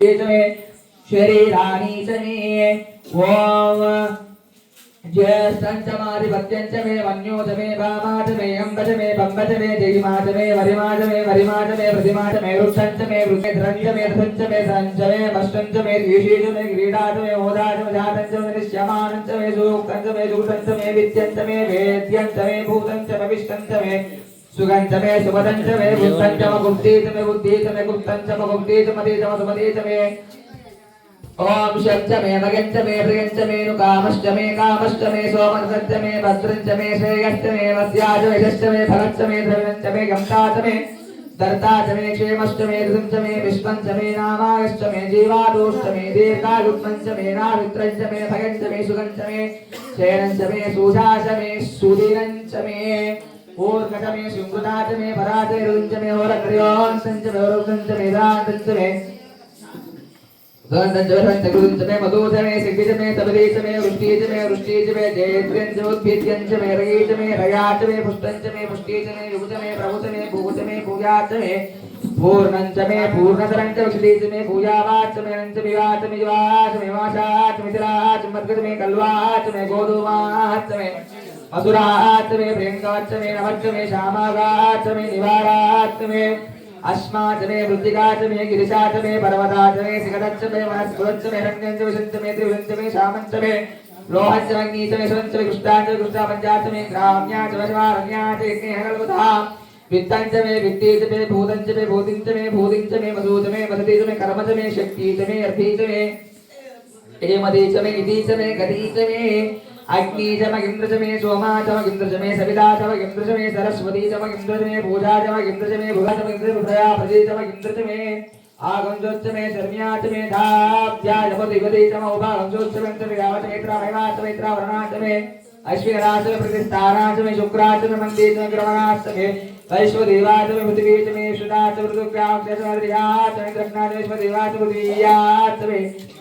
मे शरीराणि च मे ॐ ज्येष्ठञ्च माधिपत्यञ्च मे वन्यो च मे वामा च मे अम्ब च मे बम्ब च मे जयिमा च मे वरिमा च मे वरिमा च मे प्रतिमा च मे वृक्षञ्च मे वृक्षे ध्रञ्च मे ध्रञ्च मे ध्रञ्च मे मष्टञ्च मे द्विषी च मे क्रीडा च मे मोदा च मे जातञ्च मे निश्यमानञ्च मे सूक्तञ्च मे जुगुषञ्च मे विद्यञ्च मे वेद्यञ्च मे भूतञ्च मे विष्टञ्च मे सुगंध में सुमदंच में बुद्धंच में बुद्धि में बुद्धि में गुप्तंच में गुप्ति में मति में सुमति में ओम शब्द में मगंच में प्रियंच में नुकामश्च में कामश्च में सोमनसच्च में भद्रंच में श्रेयश्च में वस्याच में यश्च में फलच्च में द्रव्यंच में गमताच में ऊर्कट मे शिंगुदाच मे पराचे रुंच मे ओरक्रियोन्तञ्च मे वरुन्तञ्च मे दान्तञ्च मे ंच मे मधुच मे सिद्धिच मे तबरीच मे वृष्टीच मे वृष्टीच मे जयत्र्यञ्च उद्भिद्यञ्च मे रयीच मे रयाच मे पुष्टञ्च मे पुष्टीच मे युगच मे प्रभुच मे भूगुच मे भूयाच मे पूर्णञ्च मे पूर्णतरञ्च विषदीच मे भूयावाच मे नञ्च विवाच मे युवाच मे वाशाच मिथिराच मद्गज मे कल्वाच मे गोधूमाच मे मधुराच में प्रियंकाच में नवच में श्यामागाच में निवाराच में अस्माच में वृद्धिकाच में गिरिशाच में पर्वताच में सिगदच्च में वनस्पतच्च में में शंच में त्रिवंच में शामंच में में अग्निच में स्वंच में कृष्णाच कृष्णा पंचाच में ग्राम्याच में शिवारण्याच यज्ञहगलवधा वित्तंच में वित्तेच में भूतंच में भूतिंच में भूतिंच में मधुच में मधुतेच में कर्मच में शक्तिच में अर्थीच में हेमदेच में इतीच में गतीच में अग्नि चमगिन्द्रज मे सोमा चमगिन्द्रज मे सविता चमगिन्द्रज मे सरस्वती चमगिन्द्रज मे पूजा चमगिन्द्रज मे भुवा चम इंद्र भुवया प्रजे चमगिन्द्रज मे आगमजोच्च मे शर्म्याच मे धाप्यायपतिपति चम उपागमजोच्च मे चमिगावच मेत्रा महिमाच मेत्रा वर्णाच मे अश्विनराच मे प्रतिष्ठानाच मे शुक्राच मे मन्दे च क्रमणाच मे वैश्वदेवाच मे पृथिवीच मे शुदाच मृदुग्राम च मे द्रियाच मे द्रग्णाच मे विश्वदेवाच पृथिवीयाच मे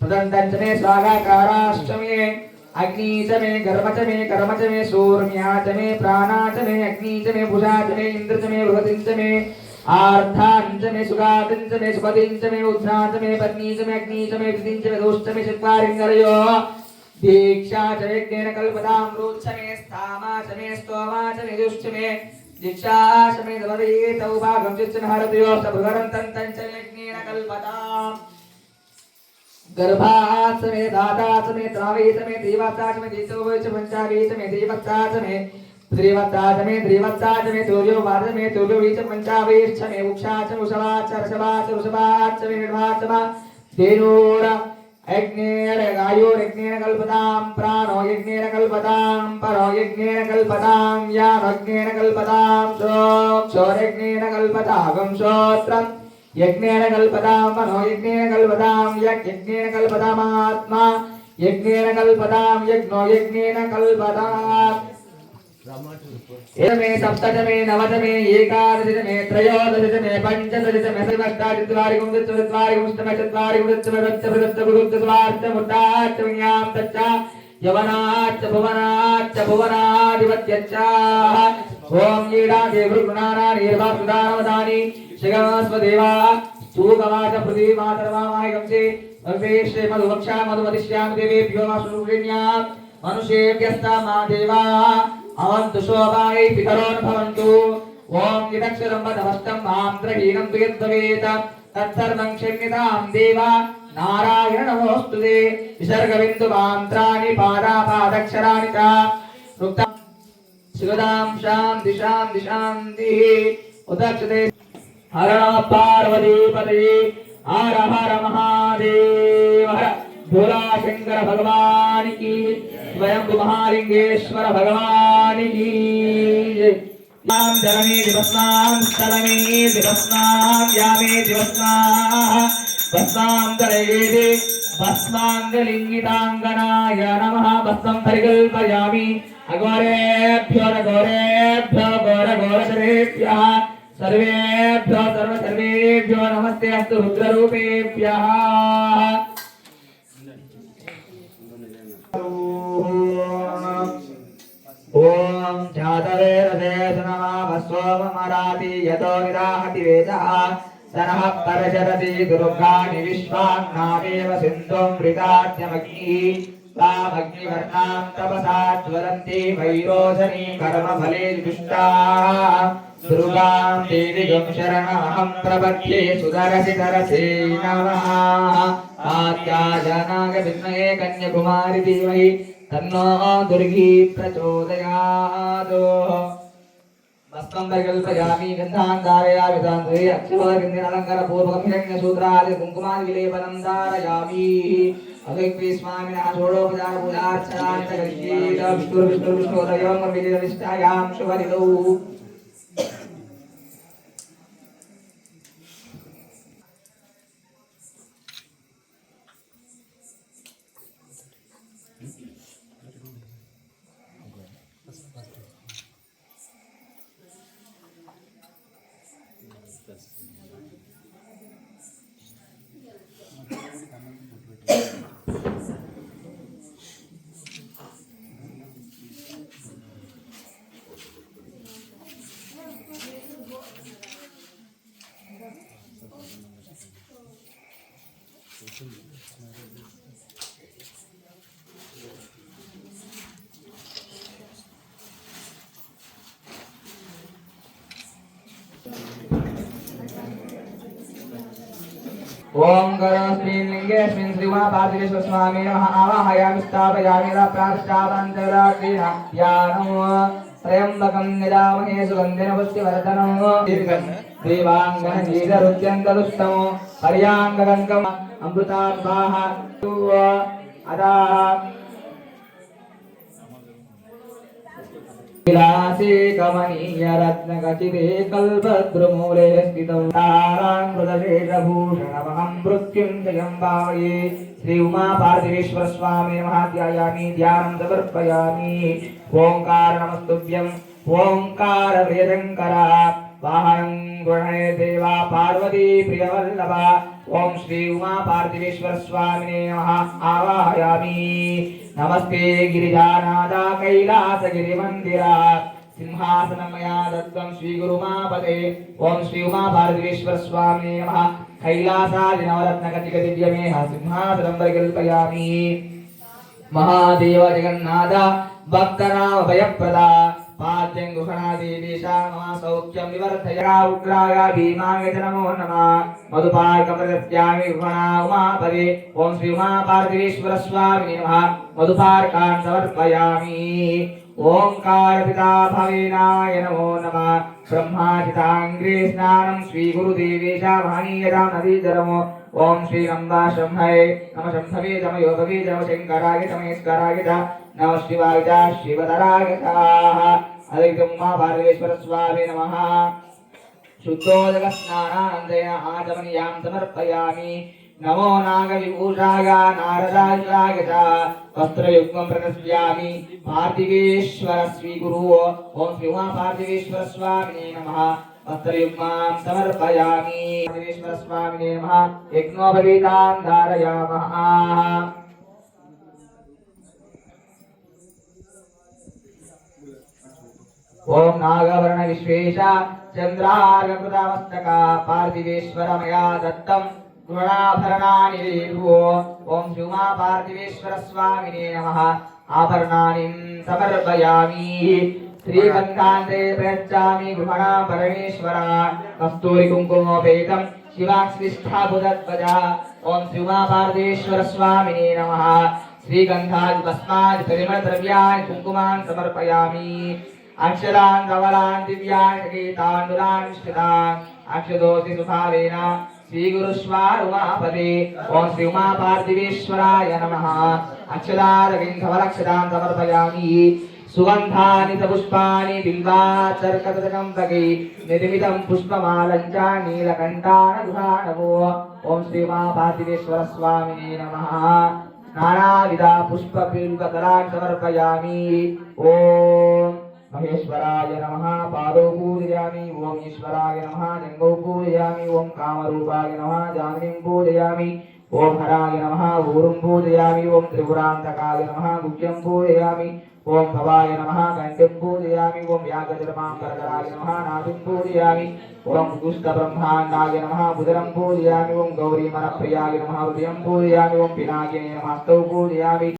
प्रदंडने स्वागाकाराश्च मे अग्नि च मे गर्म च मे कर्म च मे सूर्म्या च मे प्राणा च मे अग्नि च मे चत्वारिङ्गरयो दीक्षा च यज्ञेन कल्पतां रोच मे स्थामा च मे स्तोमा च मे दीक्षा च मे दवदेतौ भागं च हरतयो स भृगरं यज्ञेन, कल्पताम्। गर्भास में दातास में त्रावीस में देवतास में जीतोवच पंचावीस में देवतास में त्रिवतास में तुर्यो वाद तुर्यो बीच पंचावीस उक्षाच उषवाच रसवाच ऋषवाच में देनोर यज्ञेन गायो यज्ञेन कल्पताम प्राणो यज्ञेन कल्पताम परो यज्ञेन कल्पताम यान यज्ञेन कल्पताम सो क्षोर यज्ञेन कल्पतागम श्रोत्रम యజ్ఞేన కల్పదాం మనోయజ్ఞేన కల్పదాం యజ్ఞేన కల్పదామాత్మా యజ్ఞేన కల్పదాం యజ్ఞో యజ్ఞేన కల్పదాం ఏమే సప్తమే నవమే ఏకాదశమే త్రయోదశమే పంచదశమే సర్వష్టాచత్వారికం చతుర్వారికం చతుర్వారికం చతుర్వత్తముట్టాచమ్యాం తచ్చ యవనాచ్చ భువనాచ్చ భువనాధిపత్యచ్చ ఓం ఈడా దేవృ గుణానా నిర్వాసుదానవదాని శ్రీగణాస్వదేవా తూకవాచ పృథివీమాతరమామాయకంసి శాంతి శాంతి శాంతి ఉదక్షతే హర పార్వతీపతి హర హర మహాదేవ భూలాశంకర భగవానికి స్వయంభు మహాలింగేశ్వర భగవానికి జనమే దివస్నాం స్థలమే దివస్నాం యామే దివస్నాహ భస్నాంతరేది భస్మాంగలింగితాంగనాయ నమ భస్మం పరికల్పయామి అఘోరేభ్యో నఘోరేభ్యో ఘోర ఘోరశరేభ్య సర్వేభ్యో సర్వ సర్వేభ్యో నమస్తే అస్తు రుద్రరూపేభ్యः ఓం జాతవేరదేశ నమామస్వమరాతి యతో నిరాహతి వేదః సనః పరశరతి దుర్గాణి విశ్వాన్నావేవ సింధుం మృగాద్యమగ్ని తామగ్నివర్ణాం తపసా జ్వలంతి వైరోచనీ కర్మఫలే దుష్టా దుర్గాం దేవిగం శరణమహం ప్రపద్యే సుదరసి తరసే నమః ఆత్యాజనాగ విద్మహే కన్యకుమారి ధీమహి తన్నో దుర్గి ప్రచోదయాదో వస్త్రం పరికల్పయామి గంధాన్ ధారయామి తాంత్రే అక్షరగంధిన అలంకార పూర్వకం హిరణ్య సూత్రాది కుంకుమాది విలేపనం ధారయామి అగైక్రీ స్వామినः షోడోపచార పూజార్చనాంత గరీత విష్ణుర్ విష్ణుర్ విష్ణోదయం విదిత విష్టాయాం శుభనిదౌ ఓం గరోస్మిన్ లింగేస్మిన్ శ్రీమా పార్థివేశ్వర స్వామి ఆవాహయామి స్థాపయామి ప్రాప్తావంతరాగ్రీణ ధ్యానం త్రయంబకం నిరామహే సుగంధిన పుష్టివర్ధనం దీర్ఘం దేవాంగన నీరరుత్యంతదుష్టమో పర్యాంగగంగం అమృతాత్మాహ అదా విలాసే కమనీయ రత్నకచితే కల్పద్రుమూలే స్థితం తారాంకృతశేషభూషణమహం మృత్యుంజయం భావయే శ్రీ ఉమా పార్థివేశ్వర స్వామి మహాధ్యాయామి ధ్యానం సమర్పయామి ఓంకార నమస్తుభ్యం ఓంకార వేదంకర వాహనం గృహణే దేవా పార్వతీ ప్రియవల్లభ ఓం శ్రీ ఉమా పార్థివేశ్వర స్వామినే నమః. ఆవాహయామి. నమస్తే గిరిజానాద కైలాసగిరి మందిర. సింహాసనమయా దత్తం శ్రీ గురుమాపదే ఓం శ్రీ ఉమా పార్థివేశ్వర స్వామి నమ. కైలాసాది నవరత్న కటిక దివ్యమేహ సింహాసనం పరికల్పయామి. మహాదేవ జగన్నాథ భక్తనామ భయప్రదా. పాద్యం గుహనాదేవీశ మమ సౌఖ్యం వివర్ధయ ఉగ్రాయ భీమాయ చ నమో నమ మధుపార్క ప్రదత్యామి గుహనా ఉమాపదే. ఓం శ్రీ ఉమా పార్థివేశ్వర స్వామి నమ. మధుపార్కాన్ సమర్పయామి ఓంకార పితా భవేనాయ నమో నమ. బ్రహ్మాచితాంగ్రే స్నానం శ్రీ గురుదేవేశ మహనీయతాం నదీజరమో ఓం శ్రీ నంబా శంభయే నమ శివాయ చ శివధరాయ చ మా భారతేశ్వర స్వామి నమ శుద్ధోదక స్నానానందయ ఆచమనీయాం సమర్పయామి నమో నాగవిభూషాయ నారదాయ చ వస్త్రయుగ్మం ప్రణశ్యామి పార్థివేశ్వర స్వీగురు ఓం శ్రీ ఉమా పార్థివేశ్వర స్వామినే నమః వస్త్రయుగ్మాం సమర్పయామి పార్థివేశ్వర స్వామినే నమ యజ్ఞోపవీతాం ధారయామః ఓం నాగవర్ణ విశ్వేశ చంద్రార్గకృతమస్తక పార్థివేశ్వర మయా దత్తం గుణాభరణాని దేవో ఓం శుమా పార్థివేశ్వర స్వామినే నమ. ఆభరణాని సమర్పయామి. శ్రీగంధాంతే ప్రయచ్చామి గృహణా పరమేశ్వర. కస్తూరి కుంకుమోపేతం శివాక్ష్మిష్టాభుజధ్వజ ఓం శ్రీమా పార్థేశ్వర స్వామినే నమ. శ్రీగంధాది భస్మాది పరిమళ ద్రవ్యాన్ని కుంకుమాన్ సమర్పయామి. అక్షరాన్ ధవలాన్ దివ్యాన్ గీతాన్ స్థితాన్ అక్షదోసి సుభావేన శ్రీ గురుస్వారుమాపదే ఓం శ్రీ ఉమా పార్థివేశ్వరాయ నమః అక్షరారవింధవలక్షరాన్ సమర్పయామి సుగంధాని సపుష్పాని పుష్పాని బిల్వాచర్కటకంపకై నిర్మితం పుష్పమాలంచ నీలకంఠాన గుహానవో ఓం శ్రీమా పార్థివేశ్వర స్వామినే నమ నానావిధ పుష్ప పుష్పపీల్వదలాన్ని సమర్పయామి ఓం మహేశ్వరాయ నమః పాదౌ పూజయామి ఓం ఈశ్వరాయ నమః జంగౌ పూజయామి ఓం కామరూపాయ నమః జాన్మీం పూజయామి ఓం హరాయ నమః ఊరుం పూజయామి ఓం త్రిపురాంతకాయ నమః గుహ్యం పూజయామి ఓం భవాయ నమః కంఠం పూజయామి ఓం వ్యాఘ్రమాంబరధరాయ నమః నాభిం పూజయామి ఓం దుష్టబ్రహ్మాండాయ నమః బుధరం పూజయామి ఓం గౌరీమనప్రియాయ నమః హృదయం పూజయామి ఓం పినాకినే నమః హస్తౌ పూజయామి.